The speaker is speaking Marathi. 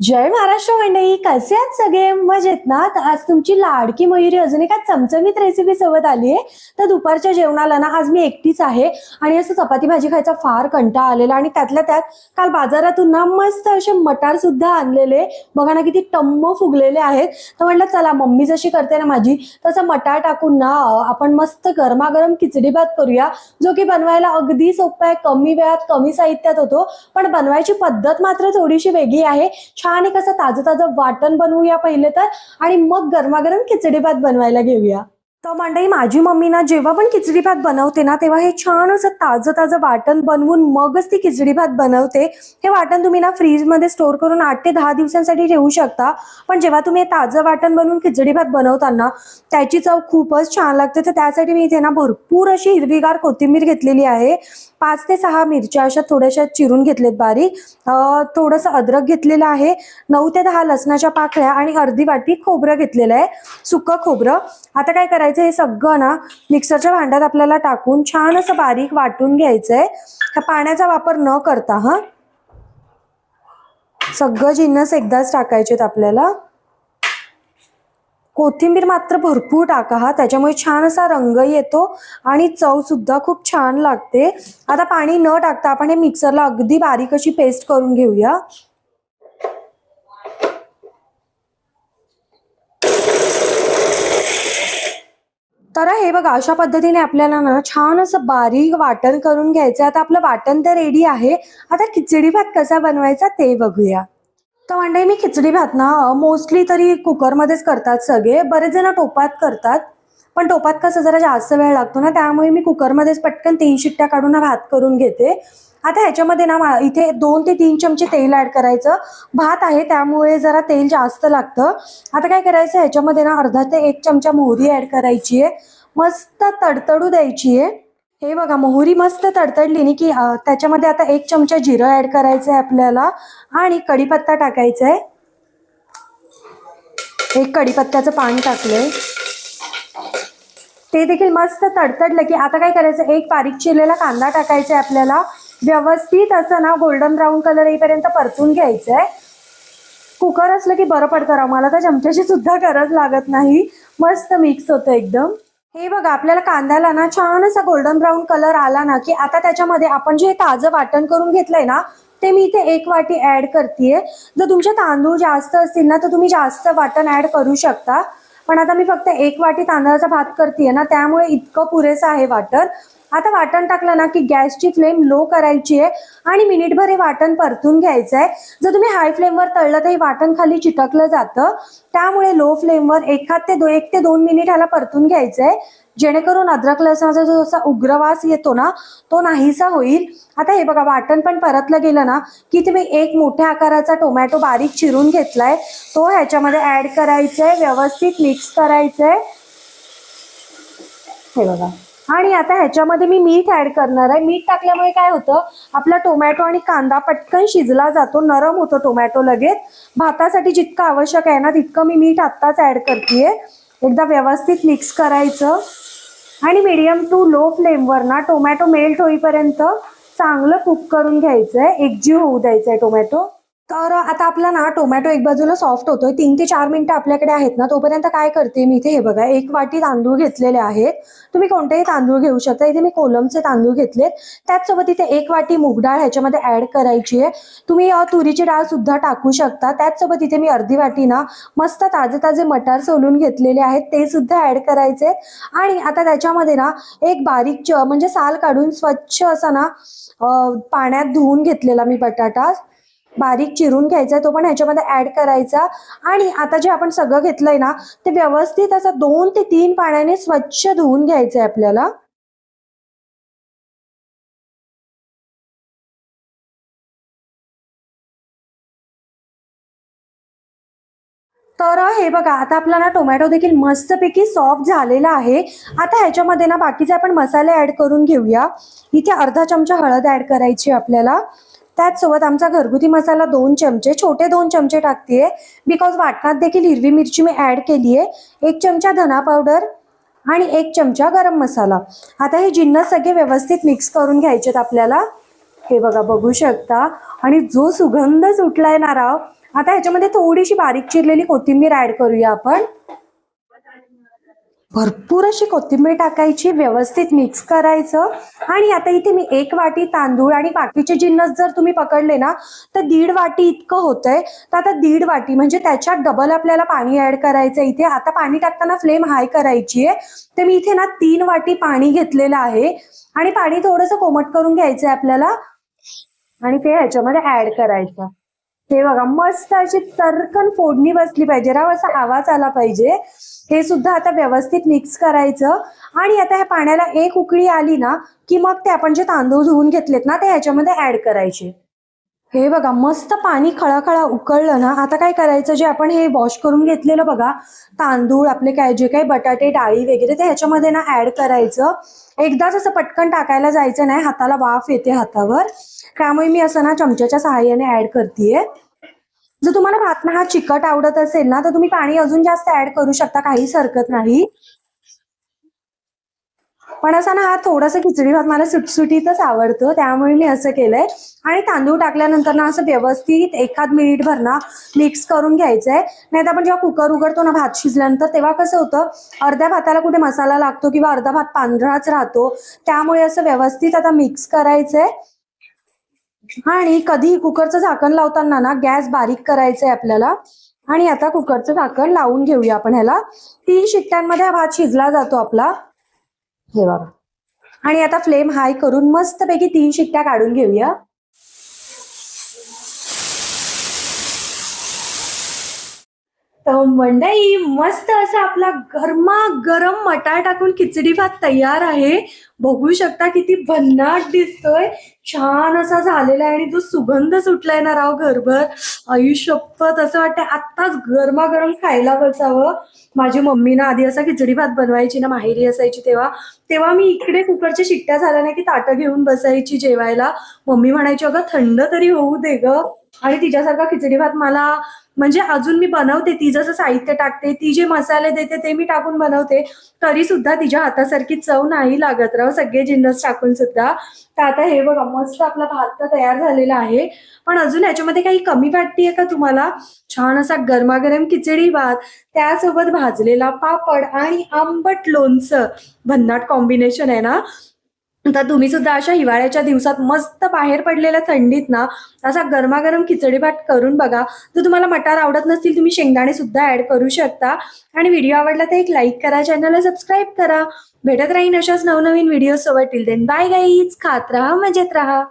जय महाराष्ट्र मंडळी कसे आहात सगळे? मजेत ना? तर आज तुमची लाडकी मयुरी अजून एका चमचमीत रेसिपी सोबत आली आहे. तर दुपारच्या जेवणाला ना आज मी एकटीच आहे. आणि असं चपाती भाजी खायचा फार कंटाळा आलेला आणि त्यातल्या त्यात काल बाजारातून ना मस्त असे मटार सुद्धा आणलेले. बघा ना किती टम्म फुगलेले आहेत. तर म्हटलं चला मम्मी जशी करते ना माझी तसं मटार टाकून ना आपण मस्त गरमागरम खिचडी भात करूया जो की बनवायला अगदी सोपा आहे. कमी वेळात कमी साहित्यात होतो. पण बनवायची पद्धत मात्र थोडीशी वेगळी आहे. छान एक असं ताजं ताजं वाटण बनवूया पहिले तर. आणि मग गरमागरम खिचडी भात बनवायला घेऊया. तर मंडळी माझी मम्मी ना जेव्हा पण खिचडी भात बनवते ना तेव्हा हे छान असं ताजं ताजं वाटण बनवून मगच ती खिचडी भात बनवते. हे वाटण तुम्ही ना फ्रीजमध्ये स्टोअर करून आठ ते दहा दिवसांसाठी ठेवू शकता. पण जेव्हा तुम्ही हे ताजं वाटण बनवून खिचडी भात बनवताना त्याची चव खूपच छान लागते. तर त्यासाठी मी इथे ना भरपूर अशी हिरवीगार कोथिंबीर घेतलेली आहे. पाच ते सहा मिरच्या अशा थोड्याशा चिरून घेतलेत बारीक. थोडंसं अद्रक घेतलेलं आहे. नऊ ते दहा लसणाच्या पाकळ्या आणि अर्धी वाटी खोबरं घेतलेलं आहे. सुकं खोबरं. आता काय करायचं? हे सगळं ना मिक्सरच्या भांड्यात आपल्याला टाकून छान असं बारीक वाटून घ्यायचंय. ह्या पाण्याचा वापर न करता हां. सगळं जिन्नस एकदाच टाकायचेत आपल्याला. कोथिंबीर मात्र भरपूर टाका हा. त्याच्यामुळे छान असा रंग येतो आणि चव सुद्धा खूप छान लागते. आता पाणी न टाकता आपण हे मिक्सरला अगदी बारीक अशी पेस्ट करून घेऊया. तर हे बघा अशा पद्धतीने आपल्याला ना छान असं बारीक वाटण करून घ्यायचं आता आपलं वाटण तर रेडी आहे. आता खिचडी भात कसा बनवायचा ते बघूया. तर मंडळी मी खिचडी भात ना मोस्टली तरी कुकरमध्येच करतात सगळे. बरेच जण टोपात करतात पण टोपात कसं जरा जास्त वेळ लागतो ना त्यामुळे मी कुकरमध्येच पटकन तीन शिट्ट्या काढून भात करून घेते. आता ह्याच्यामध्ये ना इथे दोन ते तीन चमचे तेल ऍड करायचं. भात आहे त्यामुळे जरा तेल जास्त लागतं. आता काय करायचं ह्याच्यामध्ये ना अर्धा ते एक चमचा मोहरी ऍड करायची आहे मस्त तडतडू द्यायची आहे हे बघा मोहरी मस्त तडतडली नी की त्याच्यामध्ये आता एक चमचा जिरं ऍड करायचं आहे आपल्याला आणि कढीपत्ता टाकायचा आहे एक कढीपत्त्याचं पाणी टाकलंय. ते देखील मस्त तडतडलं की आता काय करायचं? एक बारीक चिरलेला कांदा टाकायचा आहे आपल्याला. व्यवस्थित असं ना गोल्डन ब्राऊन कलर येईपर्यंत परतून घ्यायचं आहे कुकर असलं की बरं पडतं राव. मला तर चमच्याची सुद्धा गरज लागत नाही. मस्त मिक्स होतं एकदम. हे बघा आपल्याला कांद्याला ना छान असा गोल्डन ब्राऊन कलर आला ना की आता त्याच्यामध्ये आपण जे ताजं वाटण करून घेतलंय ना ते मी इथे एक वाटी ऍड करते जर तुमचे तांदूळ जास्त असतील ना तर तुम्ही जास्त वाटण ऍड करू शकता. पण आता मी फक्त एक वाटी तांदळाचा भात करतेय ना त्यामुळे इतकं पुरेसं आहे वाटण. आता वाटण टाकलं ना की गॅसची फ्लेम लो करायची आहे आणि मिनिटभर हे वाटण परतून घ्यायचं आहे. जर तुम्ही हाय फ्लेमवर तळलं तर हे वाटण खाली चिटकलं जातं. त्यामुळे लो फ्लेमवर एखाद ते दो एक ते दोन मिनिट ह्याला परतून घ्यायचं आहे. जेणेकरून अद्रक लसणाचा जो जसा उग्रवास येतो ना तो नाहीसा होईल. आता हे बघा वाटण पण परतलं गेलं ना की तुम्ही एक मोठ्या आकाराचा टोमॅटो बारीक चिरून घेतलाय. तो ह्याच्यामध्ये ऍड करायचा आहे व्यवस्थित मिक्स करायचं आहे हे बघा. आणि आता ह्याच्यामध्ये मी मीठ ऍड करणार आहे. मीठ टाकल्यामुळे काय होतं? आपला टोमॅटो आणि कांदा पटकन शिजला जातो. नरम होतो टोमॅटो लगेच. भातासाठी जितकं आवश्यक आहे ना तितकं मी मीठ आत्ताच ऍड करते एकदा व्यवस्थित मिक्स करायचं. आणि मीडियम टू लो फ्लेमवर ना टोमॅटो मेल्ट होईपर्यंत चांगलं कुक करून घ्यायचं आहे एकजीव होऊ द्यायचंय टोमॅटो तर आता आपला ना टोमॅटो एक बाजूला सॉफ्ट होतोय. तीन ते चार मिनिटं आपल्याकडे आहेत ना तोपर्यंत काय करते मी इथे हे बघा एक वाटी तांदूळ घेतलेले आहेत. तुम्ही कोणतेही तांदूळ घेऊ शकता. इथे मी कोलमचे तांदूळ घेतलेत. त्याचसोबत इथे एक वाटी मूग डाळ ह्याच्यामध्ये ऍड करायची आहे. तुम्ही तुरीची डाळ सुद्धा टाकू शकता. त्याचसोबत इथे मी अर्धी वाटी ना मस्त ताजे ताजे मटार सोलून घेतलेले आहेत. ते सुद्धा ऍड करायचे आणि आता त्याच्यामध्ये ना एक बारीक च- म्हणजे साल काढून स्वच्छ असा ना पाण्यात धुवून घेतलेला मी बटाटा. बारीक चिरून घ्यायचा तो पण ह्याच्यामध्ये ऍड करायचा. आणि आता जे आपण सगळं घेतलंय ना ते व्यवस्थित असं दोन ते तीन पाण्याने स्वच्छ धुवून घ्यायचंय आपल्याला. तर हे बघा आता आपला ना टोमॅटो देखील मस्तपैकी सॉफ्ट झालेला आहे. आता ह्याच्यामध्ये ना बाकीचे आपण मसाले ऍड करून घेऊया. इथे अर्धा चमचा हळद ऍड करायची आपल्याला. त्याचसोबत आमचा घरगुती मसाला दोन चमचे छोटे दोन चमचे टाकते बिकॉज वाटणात देखील हिरवी मिरची मी ऍड केली आहे एक चमचा धना पावडर आणि एक चमचा गरम मसाला. आता हे जिन्नस सगळे व्यवस्थित मिक्स करून घ्यायचेत आपल्याला. हे बघा बघू शकता. आणि जो सुगंध सुटलाय ना राव आता ह्याच्यामध्ये थोडीशी बारीक चिरलेली कोथिंबीर ऍड करूया आपण. भरपूर अशी कोथिंबीर टाकायची व्यवस्थित मिक्स करायचं. आणि आता इथे मी एक वाटी तांदूळ आणि बाकीचे जिन्नस जर तुम्ही पकडले ना तर दीड वाटी इतकं होतंय. तर आता दीड वाटी म्हणजे त्याच्यात डबल आपल्याला पाणी ऍड करायचं इथे. आता पाणी टाकताना फ्लेम हाय करायची आहे तर मी इथे ना तीन वाटी पाणी घेतलेलं आहे. आणि पाणी थोडंसं कोमट करून घ्यायचं आहे आपल्याला. आणि ते ह्याच्यामध्ये ऍड करायचं. हे बघा मस्त अशी तरकन फोडणी बसली पाहिजे. राव असा आवाज आला पाहिजे. हे सुद्धा आता व्यवस्थित मिक्स करायचं. आणि आता ह्या पाण्याला एक उकळी आली ना की मग ते आपण जे तांदूळ धुवून घेतलेत ना ते ह्याच्यामध्ये ऍड करायचे. हे बघा मस्त पाणी खळाखळा उकळलं ना आता काय करायचं? जे आपण हे वॉश करून घेतलेलं बघा तांदूळ आपले काय जे काही बटाटे डाळी वगैरे ते ह्याच्यामध्ये ना ऍड करायचं. एकदाच असं पटकन टाकायला जायचं नाही हाताला वाफ येते हातावर. त्यामुळे मी असं ना चमच्याच्या सहाय्याने ऍड करतेय. जर तुम्हाला भात ना हा चिकट आवडत असेल ना तर तुम्ही पाणी अजून जास्त ऍड करू शकता काहीच हरकत नाही. पण असा ना हा थोडासा खिचडी भात मला सुटसुटीतच आवडतो त्यामुळे मी असं केलंय. आणि तांदूळ टाकल्यानंतर ना असं व्यवस्थित एखाद मिनिटभर ना मिक्स करून घ्यायचंय. नाही तर आपण जेव्हा कुकर उघडतो ना भात शिजल्यानंतर तेव्हा कसं होतं अर्ध्या भाताला कुठे मसाला लागतो किंवा अर्धा भात पांढराच राहतो त्यामुळे असं व्यवस्थित आता मिक्स करायचंय. आणि कधी कुकरचं झाकण लावताना ना गॅस बारीक करायचंय आपल्याला. आणि आता कुकरचं झाकण लावून घेऊया आपण ह्याला. तीन शिट्ट्यांमध्ये हा भात शिजला जातो आपला. हे बघा. आणि आता फ्लेम हाय करून मस्तपैकी तीन शिट्ट्या काढून घेऊया. तर मंडई मस्त असा आपला गरमा गरम मटार टाकून खिचडी भात तयार आहे. बघू शकता किती भन्नाट दिसतोय. छान असा झालेला आहे आणि जो सुगंध सुटलाय ना राव घरभर. आयुष्यपत असं वाटतं आत्ताच गरमागरम खायला बसावं. माझी मम्मी ना आधी असा खिचडी भात बनवायची ना माहेरी असायची तेव्हा. तेव्हा मी इकडे कुकरच्या शिट्ट्या झाल्या ना की ताटं घेऊन बसायची जेवायला. मम्मी म्हणायची अगं थंड तरी होऊ दे ग. आणि तिच्यासारखा खिचडी भात मला म्हणजे अजून मी बनवते ती जसं साहित्य टाकते ती जे मसाले देते ते मी टाकून बनवते. तरी सुद्धा तिच्या हातासारखी चव नाही लागत राव सगळे जिन्नस टाकून सुद्धा. तर आता हे बघा मस्त आपला भात तर तयार झालेला आहे. पण अजून याच्यामध्ये काही कमी वाटतेय का तुम्हाला? छान असा गरमागरम खिचडी भात त्यासोबत भाजलेला पापड आणि आंबट लोणचं. भन्नाट कॉम्बिनेशन आहे ना? तर तुम्ही सुद्धा अशा हिवाळ्याच्या दिवसात मस्त बाहेर पडलेल्या थंडीत ना असा गरमागरम खिचडी भात करून बघा. जर तुम्हाला मटार आवडत नसतील तुम्ही शेंगदाणे सुद्धा ऍड करू शकता. आणि व्हिडिओ आवडला तर एक लाईक करा चॅनलला सबस्क्राईब करा. भेटत राहीन अशाच नवनवीन व्हिडिओ सोबत. टिल देन बाय गाईज खात राहा मजेत राहा.